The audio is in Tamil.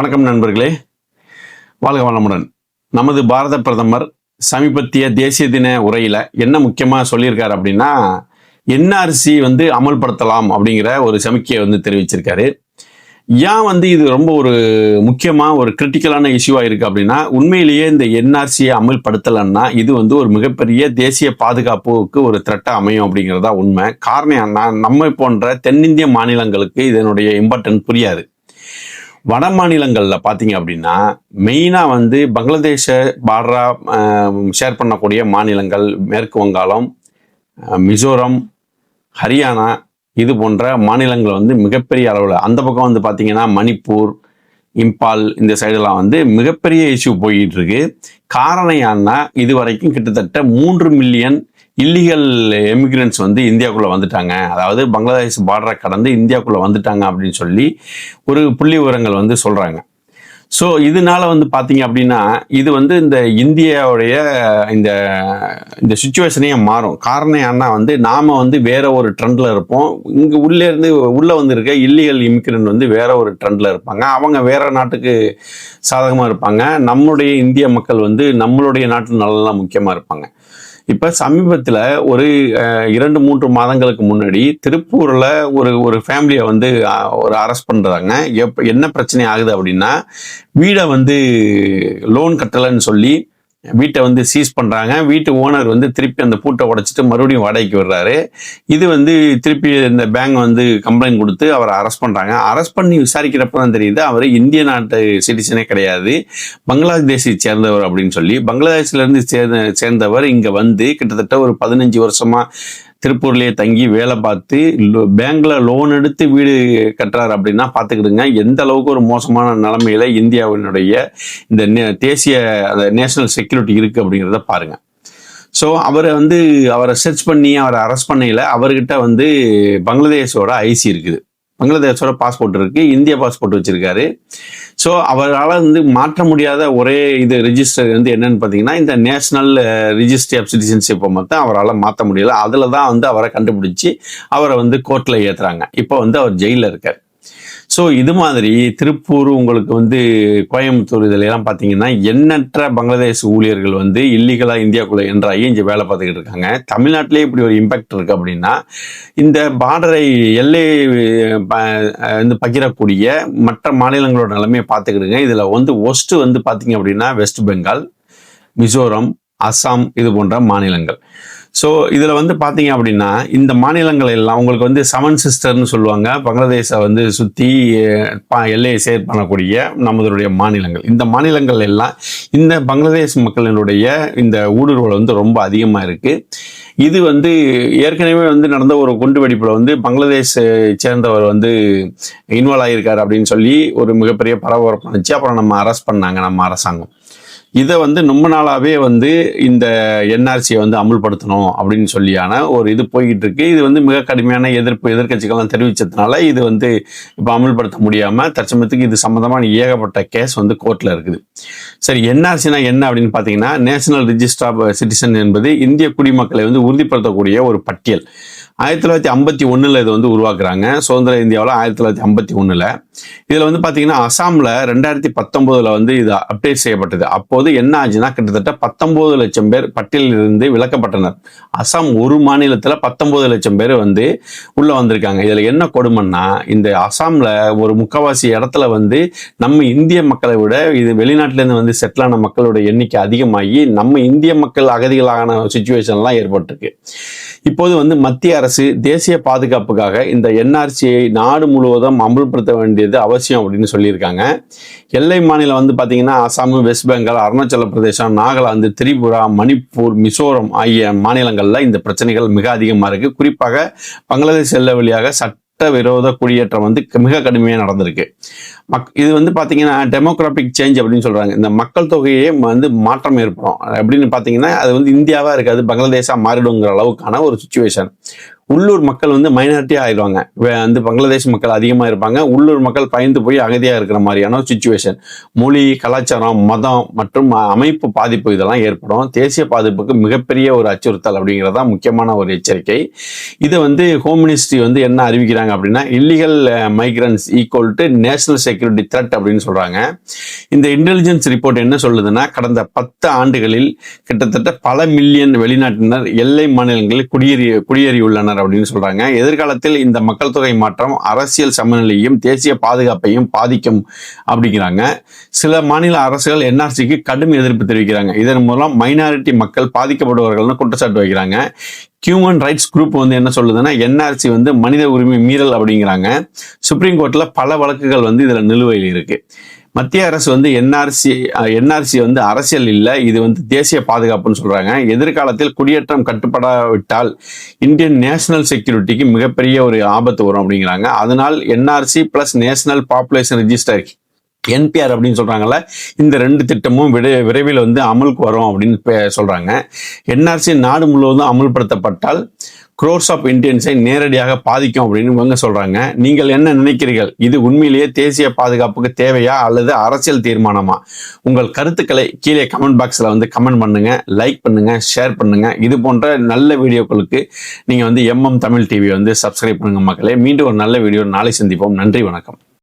வணக்கம் நண்பர்களே. வாழ்க வளமுடன். நமது பாரத பிரதமர் சமீபத்திய தேசிய தின உரையில் என்ன முக்கியமாக சொல்லியிருக்காரு அப்படின்னா என்ஆர்சி வந்து அமல்படுத்தலாம் அப்படிங்கிற ஒரு சமிக்கையை வந்து தெரிவிச்சிருக்காரு. ஏன் வந்து இது ரொம்ப ஒரு முக்கியமாக ஒரு கிரிட்டிக்கலான இஷ்யூவாக இருக்குது அப்படின்னா உண்மையிலேயே இந்த என்ஆர்சியை அமல்படுத்தலைன்னா இது வந்து ஒரு மிகப்பெரிய தேசிய பாதுகாப்புக்கு ஒரு த்ரெட்டாக அமையும் அப்படிங்கிறதா உண்மை. காரணம் என்ன நம்ம போன்ற தென்னிந்திய மாநிலங்களுக்கு இதனுடைய இம்பார்ட்டன்ட் புரியாது. வட மாநிலங்களில் பார்த்தீங்க அப்படின்னா மெயினாக வந்து பங்களாதேஷ பார்டரா ஷேர் பண்ணக்கூடிய மாநிலங்கள் மேற்கு வங்காளம் மிசோரம் ஹரியானா இது போன்ற மாநிலங்கள் வந்து மிகப்பெரிய அளவில் அந்த பக்கம் வந்து பார்த்தீங்கன்னா மணிப்பூர் இம்பால் இந்த சைடெல்லாம் வந்து மிகப்பெரிய இஷ்யூ போயிட்டு இருக்கு. காரணம் ஏன்னா இது வரைக்கும் கிட்டத்தட்ட மூன்று மில்லியன் இல்லீகல் எமிக்ரன்ஸ் வந்து இந்தியாவுக்குள்ளே வந்துட்டாங்க. அதாவது பங்களாதேஷ் பார்டரை கடந்து இந்தியாவுக்குள்ளே வந்துட்டாங்க அப்படின்னு சொல்லி ஒரு புள்ளி விவரங்கள் வந்து சொல்கிறாங்க ஸோ இதனால வந்து பார்த்தீங்க அப்படின்னா இது வந்து இந்த இந்தியாவுடைய இந்த இந்த சுச்சுவேஷனையே மாறும். காரணம் என்ன வந்து நாம் வந்து வேற ஒரு ட்ரெண்டில் இருப்போம். இங்க உள்ளே இருந்து உள்ள வந்து இருக்க இல்லீகல் இமிகிரண்ட் வந்து வேற ஒரு ட்ரெண்டில் இருப்பாங்க. அவங்க வேற நாட்டுக்கு சாதகமாக இருப்பாங்க. நம்மளுடைய இந்திய மக்கள் வந்து நம்மளுடைய நாட்டு நலன்லாம் முக்கியமாக இருப்பாங்க. இப்போ சமீபத்தில் ஒரு அஹ், இரண்டு மூன்று மாதங்களுக்கு முன்னாடி திருப்பூரில் ஒரு ஒரு ஃபேமிலியை வந்து ஒரு அரெஸ்ட் பண்ணுறாங்க எப் என்ன பிரச்சனை ஆகுது அப்படின்னா வீடை வந்து லோன் கட்டலைன்னு சொல்லி வீட்டை வந்து சீஸ் பண்ணுறாங்க வீட்டு ஓனர் வந்து திருப்பி அந்த பூட்டை உடைச்சிட்டு மறுபடியும் வாடகைக்கு விடுறாரு இது வந்து திருப்பி இந்த பேங்க் வந்து கம்ப்ளைண்ட் கொடுத்து அவரை அரெஸ்ட் பண்ணுறாங்க அரெஸ்ட் பண்ணி விசாரிக்கிறப்ப தான் தெரியுது அவர் இந்திய நாட்டு சிட்டிசனே கிடையாது. பங்களாதேஷை சேர்ந்தவர் அப்படின்னு சொல்லி பங்களாதேஷ்லேருந்து சேர்ந்த சேர்ந்தவர் இங்கே வந்து கிட்டத்தட்ட ஒரு பதினஞ்சு வருஷமாக திருப்பூர்லேயே தங்கி வேலை பார்த்து பேங்க்ல லோன் எடுத்து வீடு கட்டுறாரு அப்படின்னா பார்த்துக்கிடுங்க. எந்த அளவுக்கு ஒரு மோசமான நிலைமையில இந்தியாவினுடைய இந்த நே- தேசிய நேஷனல் செக்யூரிட்டி இருக்கு அப்படிங்கிறத பாருங்க. ஸோ அவரை வந்து அவரை சர்ச் பண்ணி அவரை அரெஸ்ட் பண்ணையில் அவர்கிட்ட வந்து பங்களாதேஷோட ஐசி இருக்குது. பங்களாதேஷோட பாஸ்போர்ட் இருக்கு இந்திய பாஸ்போர்ட் வச்சிருக்காரு. ஸோ அவரால் வந்து மாற்ற முடியாத ஒரே இது ரிஜிஸ்டர் வந்து என்னன்னு பார்த்தீங்கன்னா இந்த நேஷனல் ரிஜிஸ்ட்ரி ஆஃப் சிட்டிசன்ஷிப்பை மட்டும் அவரால் மாற்ற முடியல. அதில் தான் வந்து அவரை கண்டுபிடிச்சி அவரை வந்து கோர்ட்டில் ஏற்றுறாங்க இப்போ வந்து அவர் ஜெயிலில் இருக்கார். ஸோ இது மாதிரி திருப்பூர் உங்களுக்கு வந்து கோயம்புத்தூர் இதிலெல்லாம் பார்த்தீங்கன்னா எண்ணற்ற பங்களாதேஷ் ஊழியர்கள் வந்து இல்லீகலாக இந்தியாவுக்குள்ளே என்றாகி இங்கே வேலை பார்த்துக்கிட்டு இருக்காங்க. தமிழ்நாட்டிலே இப்படி ஒரு இம்பேக்ட் இருக்குது அப்படின்னா இந்த பார்டரை எல்லை ப- வந்து பகிரக்கூடிய மற்ற மாநிலங்களோட நிலைமையை பார்த்துக்கிடுங்க இதில் வந்து ஒஸ்ட்டு வந்து பார்த்தீங்க அப்படின்னா வெஸ்ட் பெங்கால் மிசோரம் அஸ்ஸாம் இது போன்ற மாநிலங்கள். ஸோ இதில் வந்து பார்த்தீங்க அப்படின்னா இந்த மாநிலங்கள் எல்லாம் உங்களுக்கு வந்து செவன் சிஸ்டர்னு சொல்லுவாங்க. பங்களாதேஷை வந்து சுற்றி எல்லையை சேர் பண்ணக்கூடிய நம்மளுடைய மாநிலங்கள். இந்த மாநிலங்கள் எல்லாம் இந்த பங்களாதேஷ் மக்களினுடைய இந்த ஊடுருவல் வந்து ரொம்ப அதிகமாக இருக்குது இது வந்து ஏற்கனவே வந்து நடந்த ஒரு குண்டு வெடிப்பில் வந்து பங்களாதேஷ் சேர்ந்தவர் வந்து இன்வால்வ் ஆகியிருக்காரு அப்படின்னு சொல்லி ஒரு மிகப்பெரிய பரபரப்பு வந்துச்சு. அப்புறம் நம்ம அரெஸ்ட் பண்ணாங்க நம்ம அரசாங்கம். இதை வந்து ரொம்ப நாளாகவே வந்து இந்த என்ஆர்சியை வந்து அமுல்படுத்தணும் அப்படின்னு சொல்லியான ஒரு இது போய்கிட்டு இருக்கு. இது வந்து மிக கடுமையான எதிர்ப்பு எதிர்க்கட்சிகள்லாம் தெரிவித்ததுனால இது வந்து இப்போ அமுல்படுத்த முடியாமல் தற்சமயத்துக்கு இது சம்மந்தமான ஏகப்பட்ட கேஸ் வந்து கோர்ட்டில் இருக்குது. சரி என்ஆர்சினா என்ன அப்படின்னு பார்த்தீங்கன்னா நேஷனல் ரிஜிஸ்டர் ஆஃப் சிட்டிசன் என்பது இந்திய குடிமக்களை வந்து உறுதிப்படுத்தக்கூடிய ஒரு பட்டியல். ஆயிரத்தி தொள்ளாயிரத்தி ஐம்பத்தி ஒன்றில் இது வந்து உருவாக்குறாங்க. சுதந்திர இந்தியாவில் ஆயிரத்தி தொள்ளாயிரத்தி ஐம்பத்தி ஒன்றில் இதில் வந்து பார்த்தீங்கன்னா அசாமில் ரெண்டாயிரத்தி பத்தொம்போதில் வந்து இது அப்டேட் செய்யப்பட்டது. அப்போது என்ன ஆச்சுன்னா கிட்டத்தட்ட பத்தொம்போது லட்சம் பேர் பட்டியலில் இருந்து விலக்கப்பட்டனர். அசாம் ஒரு மாநிலத்தில் பத்தொம்போது லட்சம் பேர் வந்து உள்ளே வந்திருக்காங்க. இதில் என்ன கொடுமைன்னா இந்த அசாமில் ஒரு முக்கால்வாசி இடத்துல வந்து நம்ம இந்திய மக்களை விட இது வெளிநாட்டிலேருந்து வந்து செட்டிலான மக்களோட எண்ணிக்கை அதிகமாகி நம்ம இந்திய மக்கள் அகதிகளான சுச்சுவேஷன்லாம் ஏற்பட்டிருக்கு. இப்போது வந்து மத்திய அரசு தேசிய பாதுகாப்புக்காக இந்த என்ஆர்சியை நாடு முழுவதும் அமல்படுத்த வேண்டியது அவசியம் அப்படின்னு சொல்லியிருக்காங்க. எல்லை மாநிலம் வந்து பார்த்தீங்கன்னா அசாம் வெஸ்ட் பெங்கால் அருணாச்சல பிரதேசம் நாகாலாந்து திரிபுரா மணிப்பூர் மிசோரம் ஆகிய மாநிலங்களில் இந்த பிரச்சனைகள் மிக அதிகமாக இருக்குது குறிப்பாக பங்களாதேஷ் எல்லை வழியாக சட்ட விரோத குடியேற்றம் வந்து மிக கடுமையாக நடந்திருக்கு. மக் இது வந்து பார்த்தீங்கன்னா டெமோக்ராபிக் சேஞ்ச் அப்படின்னு சொல்கிறாங்க இந்த மக்கள் தொகையே வந்து மாற்றம் ஏற்படும். அப்படின்னு பார்த்தீங்கன்னா அது வந்து இந்தியாவாக இருக்காது பங்களாதேஷாக மாறிடுங்கிற அளவுக்கான ஒரு சுச்சுவேஷன் உள்ளூர் மக்கள் வந்து மைனாரிட்டியாக ஆயிடுவாங்க. வந்து பங்களாதேஷ் மக்கள் அதிகமாக இருப்பாங்க. உள்ளூர் மக்கள் பயந்து போய் அகதியாக இருக்கிற மாதிரியான சுச்சுவேஷன் மொழி கலாச்சாரம் மதம் மற்றும் அமைப்பு பாதிப்பு இதெல்லாம் ஏற்படும். தேசிய பாதிப்புக்கு மிகப்பெரிய ஒரு அச்சுறுத்தல் அப்படிங்கிறது தான் முக்கியமான ஒரு எச்சரிக்கை. இதை வந்து ஹோம் மினிஸ்ட்ரி வந்து என்ன அறிவிக்கிறாங்க அப்படின்னா illegal migrants equal to national security threat அப்படின்னு சொல்கிறாங்க இந்த இன்டெலிஜென்ஸ் ரிப்போர்ட் என்ன சொல்லுதுன்னா கடந்த பத்து ஆண்டுகளில் கிட்டத்தட்ட பல மில்லியன் வெளிநாட்டினர் எல்லை மாநிலங்களில் குடியேறி குடியேறியுள்ளனர் அப்படின்னு சொல்றாங்க. எதிர்காலத்தில் இந்த மக்கள் தொகை மாற்றம் அரசியல் சமநிலையும் தேசிய பாதுகாப்பையும் பாதிக்கும் அப்படிங்கிறாங்க. சில மாநில அரசுகள் என்ஆர்சிக்கு கடும் எதிர்ப்பு தெரிவிக்கிறாங்க. இதன் மூலம் மைனாரிட்டி மக்கள் பாதிக்கப்படுவார்கள்னு குற்றச்சாட்டு வைக்கிறாங்க. ஹியூமன் ரைட்ஸ் குரூப் வந்து என்ன சொல்லுதுன்னா என்ஆர்சி வந்து மனித உரிமை மீறல் அப்படிங்கிறாங்க. சுப்ரீம் கோர்ட்ல பல வழக்குகள் வந்து இதுல நிலுவையில் இருக்கு. மத்திய அரசு வந்து என்ஆர்சி என்ஆர்சி வந்து அரசியல் இல்லை. இது வந்து தேசிய பாதுகாப்புன்னு சொல்றாங்க. எதிர்காலத்தில் குடியேற்றம் கட்டுப்படாவிட்டால் இந்தியன் நேஷனல் செக்யூரிட்டிக்கு மிகப்பெரிய ஒரு ஆபத்து வரும் அப்படிங்கிறாங்க. அதனால் NRC plus national population register NPR அப்படின்னு சொல்கிறாங்கல்ல இந்த ரெண்டு திட்டமும் விட விரைவில் வந்து அமலுக்கு வரும் அப்படின்னு சொல்கிறாங்க என்ஆர்சி நாடு முழுவதும் அமல்படுத்தப்பட்டால் crores ஆஃப் இந்தியன்ஸை நேரடியாக பாதிக்கும் அப்படின்னு இவங்க சொல்கிறாங்க நீங்கள் என்ன நினைக்கிறீர்கள்? இது உண்மையிலேயே தேசிய பாதுகாப்புக்கு தேவையா அல்லது அரசியல் தீர்மானமா? உங்கள் கருத்துக்களை கீழே கமெண்ட் பாக்ஸில் வந்து கமெண்ட் பண்ணுங்கள் லைக் பண்ணுங்கள் ஷேர் பண்ணுங்கள் இது போன்ற நல்ல வீடியோக்களுக்கு நீங்கள் வந்து எம்எம் தமிழ் டிவி வந்து சப்ஸ்கிரைப் பண்ணுங்கள் மக்களே. மீண்டும் ஒரு நல்ல வீடியோ நாளை சந்திப்போம். நன்றி வணக்கம்.